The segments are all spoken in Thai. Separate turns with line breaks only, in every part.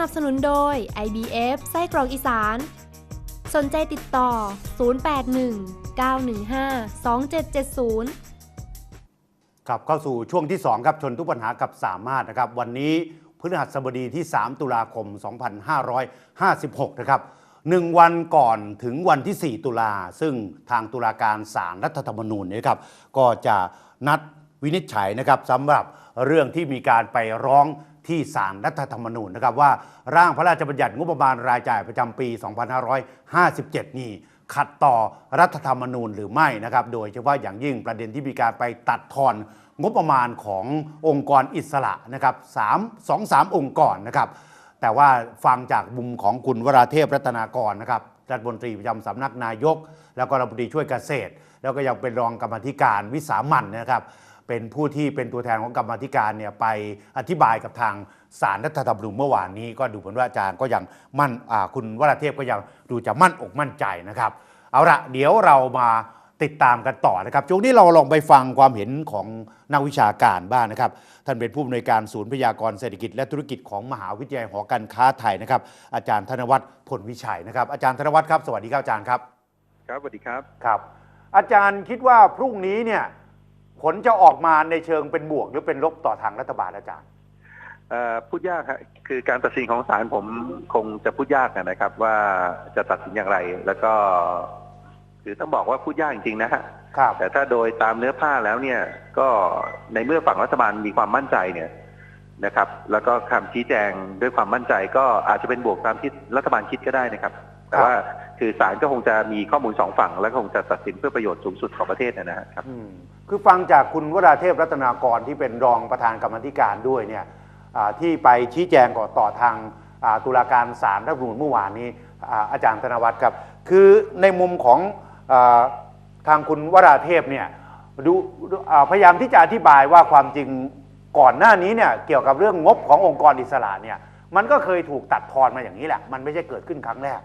นับสนุนโดย IBF ไส้กรอกอีสาน สนใจติดต่อ 081 915 2770
ครับเข้าสู่ช่วงที่ 2 ครับชนทุกปัญหากับสามารถนะครับ วันนี้พฤหัสบดีที่ 3 ตุลาคม 2556 นะครับหนึ่งวันก่อนถึงวันที่ 4 ตุลา ซึ่งทางตุลาการศาลรัฐธรรมนูญเนี่ยครับก็จะนัดวินิจฉัยนะครับสำหรับเรื่องที่มีการไปร้อง ที่ศาลรัฐธรรมนูญนะครับว่าร่างพระราชบัญญัติงบประมาณรายจ่ายประจำปี 2557 นี่ขัดต่อรัฐธรรมนูญหรือไม่นะครับ โดยเฉพาะอย่างยิ่งประเด็นที่มีการไปตัดทอนงบประมาณขององค์กรอิสระนะครับสามสองสามองค์กรนะครับ แต่ว่าฟังจากมุมของคุณวราเทพรัตนากรนะครับรัฐมนตรีประจำสำนักนายก แล้วก็รัฐมนตรีช่วยเกษตร แล้วก็ยังเป็นรองกรรมธิการวิสามันนะครับ เป็นผู้ที่เป็นตัวแทนของกรรมาธิการเนี่ยไปอธิบายกับทางสารรัฐธรรมนูญเมื่อวานนี้ก็ดูเหมือนว่าอาจารย์ก็ยังมั่นอ่าคุณวราเทพก็ยังดูจะมั่นอกมั่นใจนะครับ เอาละเดี๋ยวเรามาติดตามกันต่อนะครับช่วงนี้เราลองไปฟังความเห็นของนักวิชาการบ้างนะครับ ท่านเป็นผู้อำนวยการศูนย์พยากรณ์เศรษฐกิจ และธุรกิจของมหาวิทยาลัยหอการค้าไทยนะครับ อาจารย์ธนวัฒน์ผลวิชัยนะครับ อาจารย์ธนวัฒน์ครับสวัสดีครับอาจารย์ครับ
ครับสวัสดีครับ
ครับ อาจารย์คิดว่าพรุ่งนี้เนี่ย ผลจะออกมาในเชิงเป็นบวกหรือเป็นลบต่อทางรัฐบาลอาจารย์
เอ่อพูดยากครับคือการตัดสินของศาลผมคงจะพูดยากนะครับ ว่าจะตัดสินอย่างไร แล้วก็คือต้องบอกว่าพูดยากจริงๆนะฮะ
ครับ
แต่ถ้าโดยตามเนื้อผ้าแล้วเนี่ย ก็ในเมื่อฝั่งรัฐบาลมีความมั่นใจเนี่ยนะครับ แล้วก็คำชี้แจงด้วยความมั่นใจ ก็อาจจะเป็นบวกตามที่รัฐบาลคิดก็ได้นะครับ แต่ว่าคือศาลก็คงจะมีข้อมูลสองฝั่ง แล้วก็คงจะตัดสินเพื่อประโยชน์สูงสุดของประเทศนะนะครับ
อืม คือฟังจากคุณวราเทพรัตนากรที่เป็นรองประธานกรรมธิการด้วยเนี่ยที่ไปชี้แจงก่อต่อทางตุลาการศาลรัฐธรรมนูญเมื่อวานนี้อาจารย์ธนวัฒน์ครับ คือในมุมของอทางคุณวราเทพเนี่ยดูพยายามที่จะอธิบายว่าความจริงก่อนหน้านี้เนี่ยเกี่ยวกับเรื่องงบขององค์กรอิสระเนี่ยมันก็เคยถูกตัดทอนมาอย่างนี้แหละ มันไม่ใช่เกิดขึ้นครั้งแรก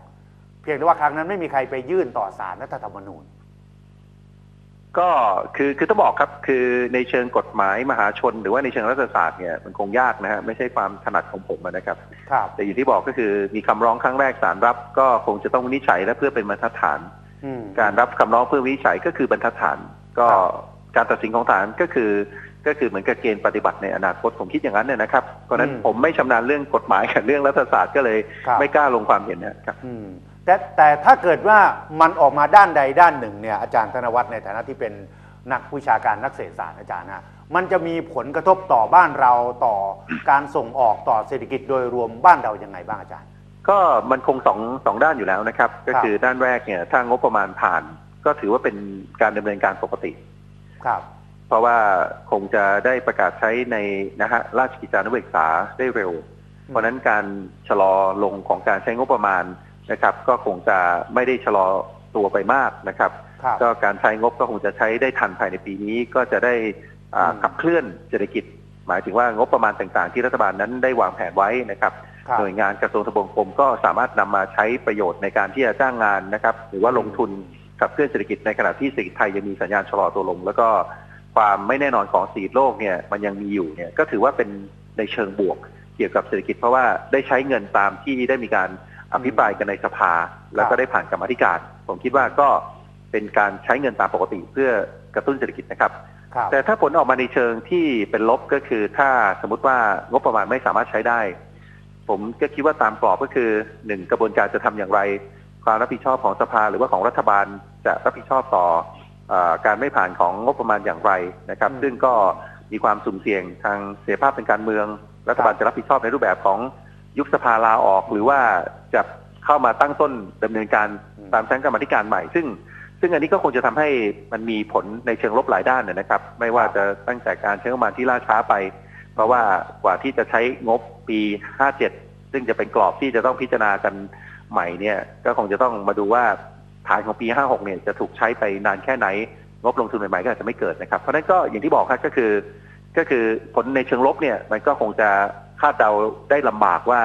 เพียงแต่ว่าครั้งนั้นไม่มีใครไปยื่นต่อศาลรัฐธรรมนูญ
ก็คือคือต้องบอกครับคือในเชิงกฎหมายมหาชน หรือว่าในเชิงรัฐศาสตร์เนี่ยมันคงยากนะฮะไม่ใช่ความถนัดของผมนะครับ
ครับ
แต่อย่างที่บอกก็คือมีคำร้องครั้งแรกศาลรับ ก็คงจะต้องวินิจฉัยและเพื่อเป็นบรรทัดฐาน
อืม
การรับคำร้องเพื่อวินิจฉัยก็คือบรรทัดฐาน ก็
ครับ
การตัดสินของศาลก็คือ ก็คือเหมือนกับเกณฑ์ปฏิบัติในอนาคตผมคิดอย่างนั้นเนี่ยนะครับเพราะฉะนั้น
อืม
ผมไม่ชำนาญเรื่องกฎหมายกับเรื่องรัฐศาสตร์ก็เลย
ครับ
ไม่กล้าลงความเห็นนะครับ
อืม แต่แต่ถ้าเกิดว่ามันออกมาด้านใดด้านหนึ่งเนี่ยอาจารย์ธนวัฒน์ในฐานะที่เป็นนักวิชาการนักเศรษฐศาสตร์อาจารย์นะมันจะมีผลกระทบต่อบ้านเราต่อการส่งออกต่อเศรษฐกิจโดยรวมบ้านเรายังไงบ้างอาจารย์
ก็มันคงสองสองด้านอยู่แล้วนะครับ ก็
ครับ
คือด้านแรกเนี่ยถ้างบประมาณผ่าน ก็ถือว่าเป็นการดำเนินการปกติ
ครับ
เพราะว่าคงจะได้ประกาศใช้ในนะฮะราชกิจจานุเบกษาได้เร็ว เพราะฉะนั้นการชะลอลงของการใช้งบประมาณ นะครับ ก็คงจะไม่ได้ชะลอตัวไปมากนะครับ
ครับ
ก็การใช้งบก็คงจะใช้ได้ทันภายในปีนี้ก็จะได้อ่า
อืม
ขับเคลื่อนเศรษฐกิจ หมายถึงว่างบประมาณต่างๆ ที่รัฐบาลนั้นได้วางแผนไว้นะครับ
ครับ
หน่วยงานกระทรวงทบวงกรมก็สามารถนำมาใช้ประโยชน์ในการที่จะจ้างงานนะครับ หรือว่าลงทุนขับเคลื่อนเศรษฐกิจในขณะที่เศรษฐกิจไทยยังมีสัญญาณชะลอตัวลง แล้วก็ความไม่แน่นอนของเศรษฐกิจโลกเนี่ยมันยังมีอยู่เนี่ยก็ถือว่าเป็นในเชิงบวกเกี่ยวกับเศรษฐกิจเพราะว่าได้ใช้เงินตามที่ได้มีการ อภิปรายกันในสภา แล้วก็ได้ผ่านกรรมาธิการ ผมคิดว่าก็เป็นการใช้เงินตามปกติเพื่อกระตุ้นเศรษฐกิจนะครับ
ครับ
แต่ถ้าผลออกมาในเชิงที่เป็นลบก็คือถ้าสมมติว่างบประมาณไม่สามารถใช้ได้ ผมก็คิดว่าตามกรอบก็คือหนึ่งกระบวนการจะทำอย่างไร ความรับผิดชอบของสภาหรือว่าของรัฐบาลจะรับผิดชอบต่อเออการไม่ผ่านของงบประมาณอย่างไรนะครับ
อืม
ซึ่งก็มีความสุ่มเสี่ยงทางเสียภาพเป็นการเมือง รัฐบาลจะรับผิดชอบในรูปแบบของยุบสภาลาออกหรือว่า จะเข้ามาตั้งต้นดำเนินการ
อืม
ตามชั้นกรรมาธิการใหม่ ซึ่ง ซึ่งอันนี้ก็คงจะทำให้มันมีผลในเชิงลบหลายด้านนะครับ ไม่ว่าจะตั้งแต่การใช้งบประมาณที่ล่าช้าไป เพราะว่ากว่าที่จะใช้งบปี 57 ซึ่งจะเป็นกรอบที่จะต้องพิจารณากันใหม่เนี่ย ก็คงจะต้องมาดูว่าฐานของปี 56 เนี่ยจะถูกใช้ไปนานแค่ไหน งบลงทุนใหม่ๆก็อาจจะไม่เกิดนะครับ เพราะฉะนั้นก็อย่างที่บอกครับก็คือ ก็คือผลในเชิงลบเนี่ยมันก็คงจะคาดเดาได้ลำบากว่า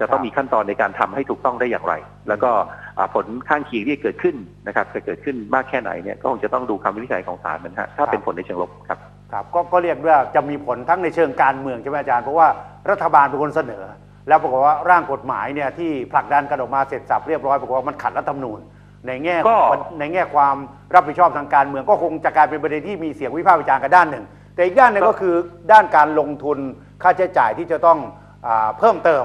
จะต้องมีขั้นตอนในการทำให้ถูกต้องได้อย่างไร แล้วก็อ่าผลข้างเคียงที่เกิดขึ้นนะครับจะเกิดขึ้นมากแค่ไหนเนี่ยก็คงจะต้องดูคำวินิจฉัยของศาลมันฮะถ้าเป็นผลในเชิงลบครับ
ครับก็ก็เรียกว่าจะมีผลทั้งในเชิงการเมืองใช่ไหมอาจารย์เพราะว่ารัฐบาลเป็นคนเสนอ แล้วปรากฏว่าร่างกฎหมายเนี่ยที่ผลักดันกันออกมาเสร็จสับเรียบร้อยปรากฏว่ามันขัดรัฐธรรมนูญ ในแง่
ก็
ในแง่ความรับผิดชอบทางการเมือง ก็คงจะกลายเป็นประเด็นที่มีเสียงวิพากษ์วิจารณ์กันด้านหนึ่ง แต่อีกด้านหนึ่งก็คือด้านการลงทุนค่าใช้จ่ายที่จะต้องอาเพิ่มเติม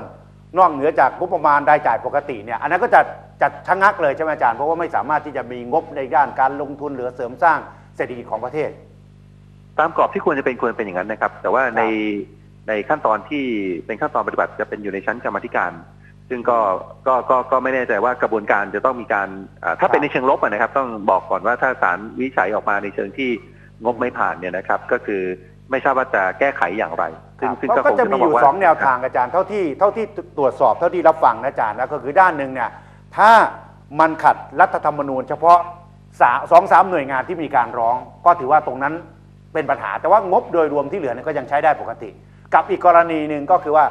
นอกเหนือจากงบประมาณรายจ่ายปกติเนี่ยอันนั้นก็จะจะชะงักเลยใช่ไหมอาจารย์เพราะว่าไม่สามารถที่จะมีงบในด้านการลงทุนหรือเสริมสร้างเศรษฐกิจของประเทศ
ตามกรอบที่ควรจะเป็นควรเป็นอย่างนั้นนะครับ แต่ว่าในในขั้นตอนที่เป็นขั้นตอนปฏิบัติจะเป็นอยู่ในชั้นกรรมาธิการ ซึ่งก็ก็ก็ก็ไม่แน่ใจว่ากระบวนการจะต้องมีการอ่าถ้าเป็นในเชิงลบอะนะครับ ต้องบอกก่อนว่าถ้าศาลวินิจฉัยออกมาในเชิงที่งบไม่ผ่านเนี่ยนะครับ ก็คือไม่ทราบว่าจะแก้ไขอย่างไร ซึ่งซึ่ง
ก็
ก็ค
ก็
ง
จะ
จะ
มี
ต้อง
อบ
อยู่กว่า
สองแนวทางอาจารย์เท่าที่เท่าที่ตรวจสอบเท่าที่รับฟังนะอาจารย์นะก็คือด้านหนึ่งเนี่ยถ้ามันขัดรัฐธรรมนูญ เฉพาะสาสองสามหน่วยงานที่มีการร้อง ก็ถือว่าตรงนั้นเป็นปัญหา แต่ว่างบโดยรวมที่เหลือเนี่ยก็ยังใช้ได้ปกติ กับอีกกรณีหนึ่งก็คือว่า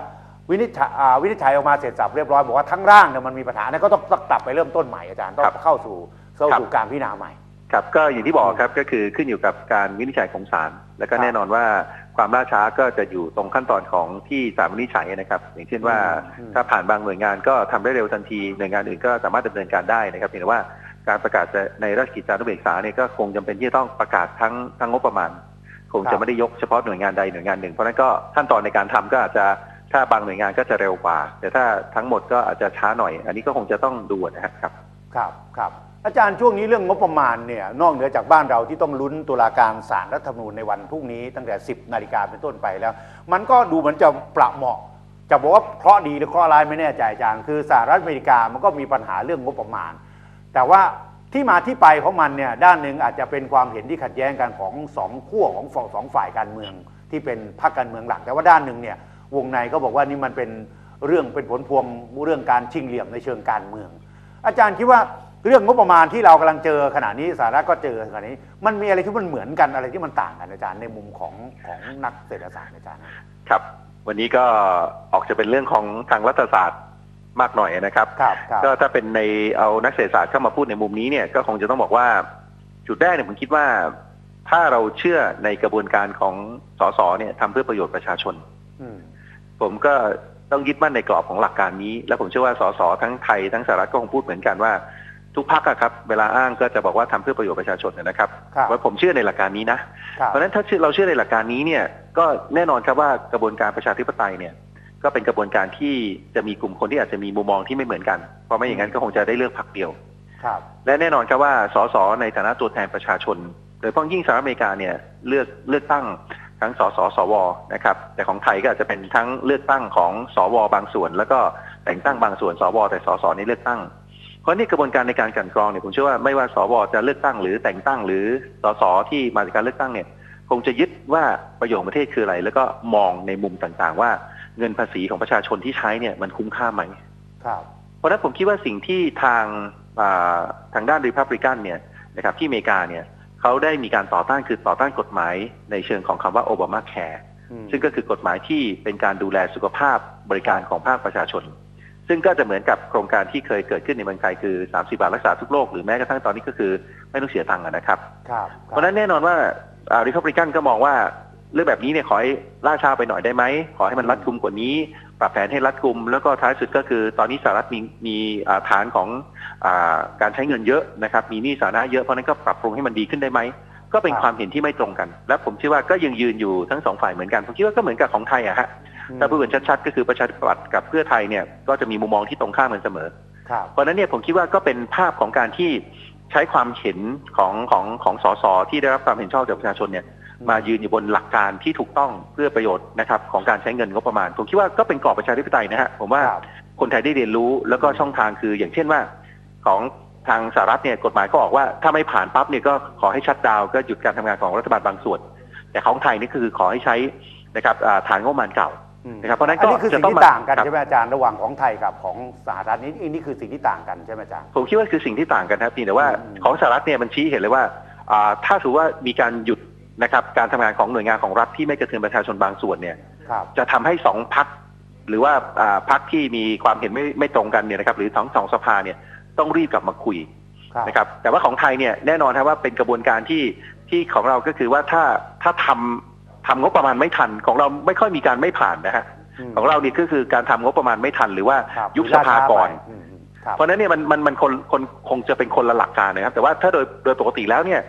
วินิจฉัยอ่าวินิจฉัยออกมาเสร็จสับเรียบร้อยบอกว่าทั้งร่างเนี่ยมันมีปัญหาเนี่ยก็ต้องต้องกลับไปเริ่มต้นใหม่อาจารย์ต้องเข้าสู่เข้าสู่การพิจารณาใหม่
ครับก็อย่างที่บอกครับก็คือขึ้นอยู่กับการวินิจฉัยของศาลแล้วก็
ครับ
แน่นอนว่าความล่าช้าก็จะอยู่ตรงขั้นตอนของที่ศาลวินิจฉัยนะครับ อย่างเช่นว่า
อืม
ถ้าผ่านบางหน่วยงานก็ทำได้เร็วทันทีหน่วยงานอื่นก็สามารถดำเนินการได้นะครับเพียงแต่ว่าการประกาศจะในราชกิจจานุเบกษาเนี่ยก็คงจำเป็นที่จะต้องประกาศทั้งทั้งงบประมาณ คง
ครั
จะ
บ
ไม่ได้ยกเฉพาะหน่วยงานใดหน่วยงานหนึ่งเพราะฉะนั้นก็ขั้นตอนในการทำก็อาจจะถ้าบางหน่วยงานก็จะเร็วกว่า แต่ถ้าทั้งหมดก็อาจจะช้าหน่อย อันนี้ก็คงจะต้องดูนะครับ
ครับครับ อาจารย์ช่วงนี้เรื่องงบประมาณเนี่ยนอกเหนือจากบ้านเราที่ต้องลุ้นตุลาการศาลรัฐธรรมนูญในวันพรุ่งนี้ตั้งแต่ 10 นาฬิกาเป็นต้นไปแล้ว มันก็ดูเหมือนจะประเหมาะ จะบอกว่าเคราะห์ดีหรือเคราะห์ร้ายไม่แน่ใจอาจารย์ คือสหรัฐอเมริกามันก็มีปัญหาเรื่องงบประมาณ แต่ว่าที่มาที่ไปของมันเนี่ยด้านหนึ่งอาจจะเป็นความเห็นที่ขัดแย้งกันของสองขั้วของฝั่งสองฝ่ายการเมือง ที่เป็นพรรคการเมืองหลัก แต่ว่าด้านหนึ่งเนี่ยวงในก็บอกว่านี่มันเป็นเรื่องเป็นผลพวงเรื่องการชิงเหลี่ยมในเชิงการเมือง อาจารย์คิดว่า เรื่องงบประมาณที่เรากำลังเจอขณะนี้สหรัฐก็เจอขณะนี้ มันมีอะไรที่มันเหมือนกันอะไรที่มันต่างกันอาจารย์ในมุมของของนักเศรษฐศาสตร์อาจารย์
ครับ วันนี้ก็ออกจะเป็นเรื่องของทางรัฐศาสตร์มากหน่อยนะครับ
ครับครับ
ก็ถ้าเป็นในเอานักเศรษฐศาสตร์เข้ามาพูดในมุมนี้เนี่ยก็คงจะต้องบอกว่าจุดแรกเนี่ยผมคิดว่า ถ้าเราเชื่อในกระบวนการของสสเนี่ยทำเพื่อประโยชน์ประชาชน
อืม
ผมก็ต้องยึดมั่นในกรอบของหลักการนี้ และผมเชื่อว่าสสทั้งไทยทั้งสหรัฐก็คงพูดเหมือนกันว่า ทุกพักครับเวลาอ้างก็จะบอกว่าทำเพื่อประโยชน์ประชาชนนะครับ
ครับ
ว่าผมเชื่อในหลักการนี้นะ
ครับ
เพราะฉะนั้นถ้าเชื่อเราเชื่อในหลักการนี้เนี่ยก็แน่นอนครับว่ากระบวนการประชาธิปไตยเนี่ยก็เป็นกระบวนการที่จะมีกลุ่มคนที่อาจจะมีมุมมองที่ไม่เหมือนกัน เพราะไม่อย่างนั้นก็คงจะได้เลือกพรรคเดียว
ครับ
และแน่นอนครับว่าสสในฐานะตัวแทนประชาชน โดยเฉพาะยิ่งสหรัฐอเมริกาเนี่ยเลือกเลือกตั้งทั้งสสสวนะครับ แต่ของไทยก็อาจจะเป็นทั้งเลือกตั้งของสวบางส่วน แล้วก็แต่งตั้งบางส่วนสวแต่สสนี่เลือกตั้ง เพราะนี่กระบวนการในการกลันกรองเนี่ยผมเชื่อว่าไม่ว่าสวจะเลือกตั้งหรือแต่งตั้งหรือสสที่มาจากการเลือกตั้งเนี่ยคงจะยึดว่าประโยชน์ของประเทศคืออะไร แล้วก็มองในมุมต่างๆ ว่าเงินภาษีของประชาชนที่ใช้เนี่ยมันคุ้มค่าไหม
ครับ
เพราะฉะนั้นผมคิดว่าสิ่งที่ทางอ่าทางด้านริพับลิกันเนี่ยนะครับที่อเมริกาเนี่ยเขาได้มีการต่อต้านคือต่อต้านกฎหมายในเชิงของคำว่าโอบามาแคร์
อืม
ซึ่งก็คือกฎหมายที่เป็นการดูแลสุขภาพบริการของภาคประชาชน ซึ่งก็จะเหมือนกับโครงการที่เคยเกิดขึ้นในเมืองไทยคือ 30 บาทรักษาทุกโรคหรือแม้กระทั่งตอนนี้ก็คือไม่ต้องเสียตังค์อะนะครับ
ครับ
เพราะฉะนั้นแน่นอนว่าริพับลิกันก็มองว่าเรื่องแบบนี้เนี่ยขอให้ล่าช้าไปหน่อยได้ไหม ขอให้มันรัดกุมกว่านี้ ปรับแผนให้รัดกุม แล้วก็ท้ายสุดก็คือตอนนี้สหรัฐมีมีอ่าฐานของอาการใช้เงินเยอะนะครับมีหนี้สาธารณะเยอะเพราะฉะนั้นก็ปรับปรุงให้มันดีขึ้นได้ไหมก็เป็นความเห็นที่ไม่ตรงกัน และผมเชื่อว่าก็ยังยืนอยู่ทั้งสองฝ่ายเหมือนกัน ผมคิดว่าก็เหมือนกับของไทยอะฮะ ถ้าพูดกันชัดๆ ก็คือประชาธิปัตย์กับเพื่อไทยเนี่ยก็จะมีมุมมองที่ตรงข้ามกันเสมอ
ครับ
เพราะฉะนั้นเนี่ยผมคิดว่าก็เป็นภาพของการที่ใช้ความเห็นของของของสสที่ได้รับความเห็นชอบจากประชาชนเนี่ยมายืนอยู่บนหลักการที่ถูกต้องเพื่อประโยชน์นะครับของการใช้เงินงบประมาณ ผมคิดว่าก็เป็นกรอบประชาธิปไตยนะฮะผมว่า
ครับ
คนไทยได้เรียนรู้แล้วก็ช่องทางคือ อย่างเช่นว่า ของทางสหรัฐเนี่ยกฎหมายก็ออกว่าถ้าไม่ผ่านปั๊บเนี่ยก็ขอให้ชัดดาวน์ก็หยุดการทำงานของรัฐบาลบางส่วน แต่ของไทยนี่คือขอให้ใช้นะครับอ่าฐานงบประมาณเก่า
อืม
นะครับเพราะฉะนั้นก็
อันนี้คือสิ่ง
จะต้อง
ที่
มา
ต่างกัน
ครับ
ใช่ไหมอาจารย์ระหว่างของไทยกับของสหรัฐนี่นี่คือสิ่งที่ต่างกันใช่ไหมอาจารย์
ผมคิดว่าคือสิ่งที่ต่างกันนะครับเพียงแต่ว่า
อืม
ของสหรัฐเนี่ยมันชี้เห็นเลยว่าอ่าถ้าถือว่ามีการหยุดนะครับการทำงานของหน่วยงานของรัฐที่ไม่กระเทือนประชาชนบางส่วนเนี่ย
ครับ
จะทำให้สองพักหรือว่าอ่าพักที่มีความเห็นไม่ไม่ตรงกันเนี่ยนะครับหรือทั้งสองสภาเนี่ยต้องรีบกลับมาคุย
ครับ
นะครับแต่ว่าของไทยเนี่ยแน่นอนครับว่าเป็นกระบวนการที่ที่ของเราก็คือว่าถ้าถ้าทำ ทำงบประมาณไม่ทันของเราไม่ค่อยมีการไม่ผ่านนะฮะ
อืม
ของเรานี่ก็คือการทำงบประมาณไม่ทันหรือว่า
ครับ
ยุบสภาก่อน
อืมครับ
เพราะฉะนั้นเนี่ยมันมันมันคนคนคงจะเป็นคนละหลักการนะครับ แต่ว่าถ้าโดยโดยปกติแล้วเนี่ย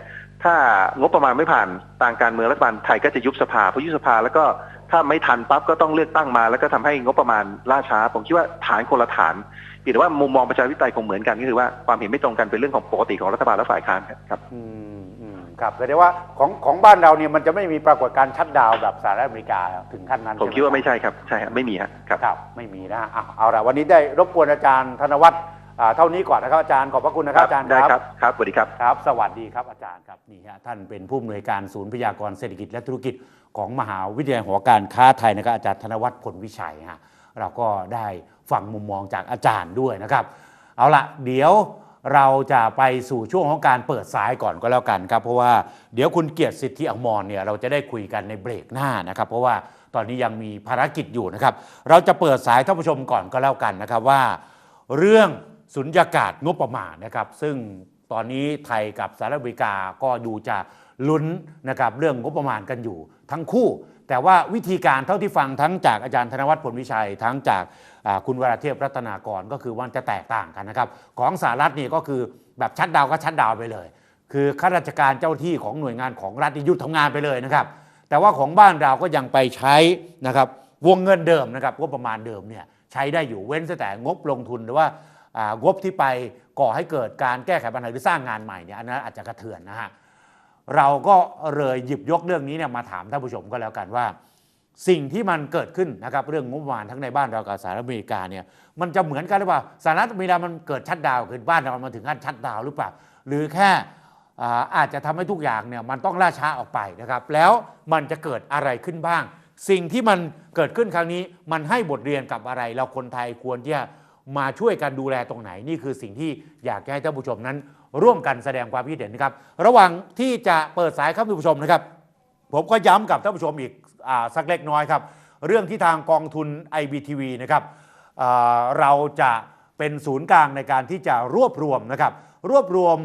ถ้างบประมาณไม่ผ่านทางการเมืองรัฐบาลไทยก็จะยุบสภาพอยุบสภาแล้วก็ถ้าไม่ทันปั๊บก็ต้องเลือกตั้งมา แล้วก็ทำให้งบประมาณล่าช้า ผมคิดว่าฐานคนละฐานเพียงแต่ว่ามุมมองประชาธิปไตยคงเหมือนกันก็คือว่าความเห็นไม่ตรงกันเป็นเรื่องของปกติของรัฐบาลและฝ่ายค้านครับ
อืมอืม ครับแสดงว่าของของบ้านเราเนี่ยมันจะไม่มีปรากฏการณ์ชัดดาวน์แบบสหรัฐอเมริกาถึงขั้นนั้น
ผม
ใช่ห
คิดว่าไม่ใช่ครับใช่ครับไม่มีฮะครับ
ครับ ไม่มีนะอะเอาละวันนี้ได้รบกวนอาจารย์ธนวัฒน์อ่าเท่านี้ก่อนนะครับอาจารย์ขอบพระคุณนะครับอาจารย์
ได้
ค
ค
รั
รับบครับสวัสดีครับ
ครับ สวัสดีครับอาจารย์ครับนี่ฮะท่านเป็นผู้อำนวยการศูนย์พยากรณ์เศรษฐกิจและธุรกิจของมหาวิทยาลัยหอการค้าไทยนะครับอาจารย์ธนวัฒน์ผลวิชัยฮะเราก็ได้ฟังมุมมองจากอาจารย์ด้วยนะครับ เอาละเดี๋ยว เราจะไปสู่ช่วงของการเปิดสายก่อนก็แล้วกันครับ เพราะว่าเดี๋ยวคุณเกียรติสิทธิอมรเนี่ยเราจะได้คุยกันในเบรกหน้านะครับ เพราะว่าตอนนี้ยังมีภารกิจอยู่นะครับ เราจะเปิดสายท่านผู้ชมก่อนก็แล้วกันนะครับว่า เรื่องสุญญากาศงบประมาณนะครับ ซึ่งตอนนี้ไทยกับสหรัฐอเมริกาก็ดูจะ ลุ้นนะครับเรื่องงบประมาณกันอยู่ทั้งคู่ แต่ว่าวิธีการเท่าที่ฟังทั้งจากอาจารย์ธนวัฒน์ผลวิชัย ทั้งจากคุณวราเทพรัตนากรก็คือว่าจะแตกต่างกันนะครับของสหรัฐนี่ก็คือแบบชัดดาวก็ชัดดาวไปเลย คือข้าราชการเจ้าที่ของหน่วยงานของรัฐนี่ยุดทำงานไปเลยนะครับ แต่ว่าของบ้านเราก็ยังไปใช้นะครับวงเงินเดิมนะครับงบประมาณเดิมเนี่ยใช้ได้อยู่เว้นแต่งบลงทุนหรือว่าอ่างบที่ไปก่อให้เกิดการแก้ไขปัญหาหรือสร้างงานใหม่เนี่ยอันนั้นอาจจะกระเทือนนะฮะ เราก็เลยหยิบยกเรื่องนี้เนี่ยมาถามท่านผู้ชมก็แล้วกันว่า สิ่งที่มันเกิดขึ้นนะครับเรื่องงบประมาณทั้งในบ้านเรากับสหรัฐอเมริกาเนี่ยมันจะเหมือนกันหรือเปล่าสหรัฐอเมริกามันเกิดชัดดาวขึ้นบ้านเรามันถึงขั้นชัดดาวหรือเปล่า หรือแค่อ่าอาจจะทำให้ทุกอย่างเนี่ยมันต้องล่าช้าออกไปนะครับ แล้วมันจะเกิดอะไรขึ้นบ้าง สิ่งที่มันเกิดขึ้นครั้งนี้มันให้บทเรียนกับอะไร เราคนไทยควรที่จะ มาช่วยกันดูแลตรงไหนนี่คือสิ่งที่อยากให้ท่านผู้ชมนั้น ร่วมกันแสดงความคิดเห็นนะครับ ระหว่างที่จะเปิดสายครับท่านผู้ชมนะครับ ผมก็ย้ำกับท่านผู้ชมอีกอสักเล็กน้อยครับ เรื่องที่ทางกองทุน IBTV นะครับเราจะเป็นศูนย์กลางในการที่จะรวบรวมนะครับ รวบรวม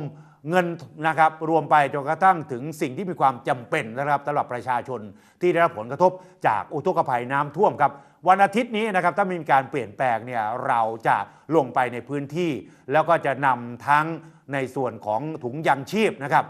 เงินนะครับรวมไปจนกระทั่งถึงสิ่งที่มีความจำเป็นนะครับสำหรับประชาชนที่ได้รับผลกระทบจากอุทกภัยน้ำท่วมครับ วันอาทิตย์นี้นะครับถ้ามีการเปลี่ยนแปลงเนี่ยเราจะลงไปในพื้นที่ แล้วก็จะนำทั้งในส่วนของถุงยังชีพนะครับ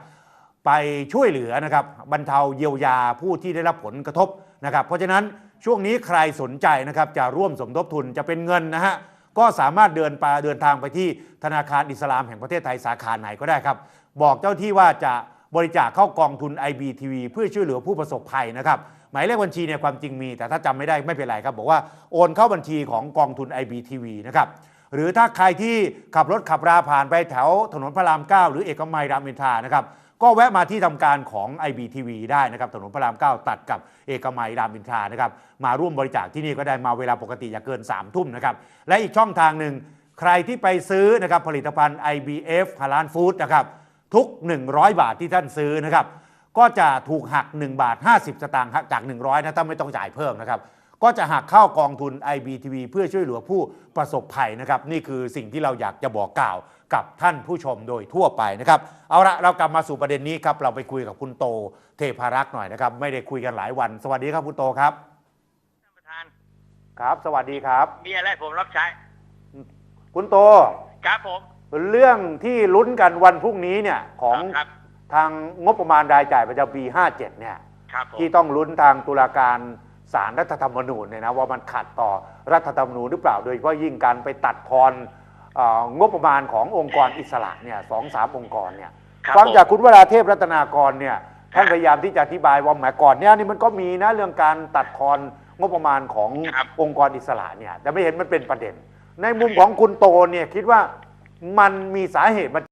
ไปช่วยเหลือนะครับบรรเทาเยียวยาผู้ที่ได้รับผลกระทบนะครับ เพราะฉะนั้นช่วงนี้ใครสนใจนะครับจะร่วมสมทบทุนจะเป็นเงินนะฮะก็สามารถเดินไปเดินทางไปที่ธนาคารอิสลามแห่งประเทศไทยสาขาไหนก็ได้ครับ บอกเจ้าที่ว่าจะบริจาคเข้ากองทุน IBTV เพื่อช่วยเหลือผู้ประสบภัยนะครับ หมายเลขบัญชีเนี่ยความจริงมี แต่ถ้าจำไม่ได้ไม่เป็นไรครับ บอกว่าโอนเข้าบัญชีของกองทุน IBTV นะครับหรือถ้าใครที่ขับรถขับราผ่านไปแถวถนนพระราม 9 หรือเอกมัยรามอินทรานะครับก็แวะมาที่ทำการของ IBTV ได้นะครับถนนพระราม 9 ตัดกับเอกมัยรามอินทรานะครับมาร่วมบริจาคที่นี่ก็ได้มาเวลาปกติอย่าเกิน 3 ทุ่มนะครับและอีกช่องทางหนึ่งใครที่ไปซื้อนะครับผลิตภัณฑ์ IBF ฮาลานฟู้ดนะครับทุก 100 บาทที่ท่านซื้อนะครับ ก็จะถูกหัก 1 บาท 50 สตางค์หักจาก 100นะถ้าไม่ต้องจ่ายเพิ่มนะครับ ก็จะหักเข้ากองทุน IBTV เพื่อช่วยเหลือผู้ประสบภัยนะครับ นี่คือสิ่งที่เราอยากจะบอกกล่าวกับท่านผู้ชมโดยทั่วไปนะครับ เอาละเรากลับมาสู่ประเด็นนี้ครับ เราไปคุยกับคุณโตเทพารักษ์หน่อยนะครับ ไม่ได้คุยกันหลายวัน สวัสดีครับคุณโตครับ
ท่านประธาน
ครับ สวัสดีครับ
มีอะไรผมรับใช้
คุณโต
ครับผม
เรื่องที่ลุ้นกันวันพรุ่งนี้เนี่ยของ
ครับ
ทางงบประมาณรายจ่ายประจำปี 57 เนี่ย
ครับผม
ที่ต้องลุ้นทางตุลาการศาลรัฐธรรมนูญเนี่ยนะว่ามันขัดต่อรัฐธรรมนูญหรือเปล่า โดยเฉพาะยิ่งการไปตัดทอนเอองบประมาณขององค์กรอิสระเนี่ยสองสามองค์กรเนี่ย
ครับ
ฟังจาก
ผม
คุณวราเทพรัตนากรเนี่ยท่านพยายามที่จะอธิบายว่าแหมก่อนเนี่ยนี่มันก็มีนะเรื่องการตัดทอนงบประมาณของ
ครับ
องค์กรอิสระเนี่ยแต่ไม่เห็นมันเป็นประเด็น ในมุมของคุณโตเนี่ยคิดว่ามันมีสาเหตุมา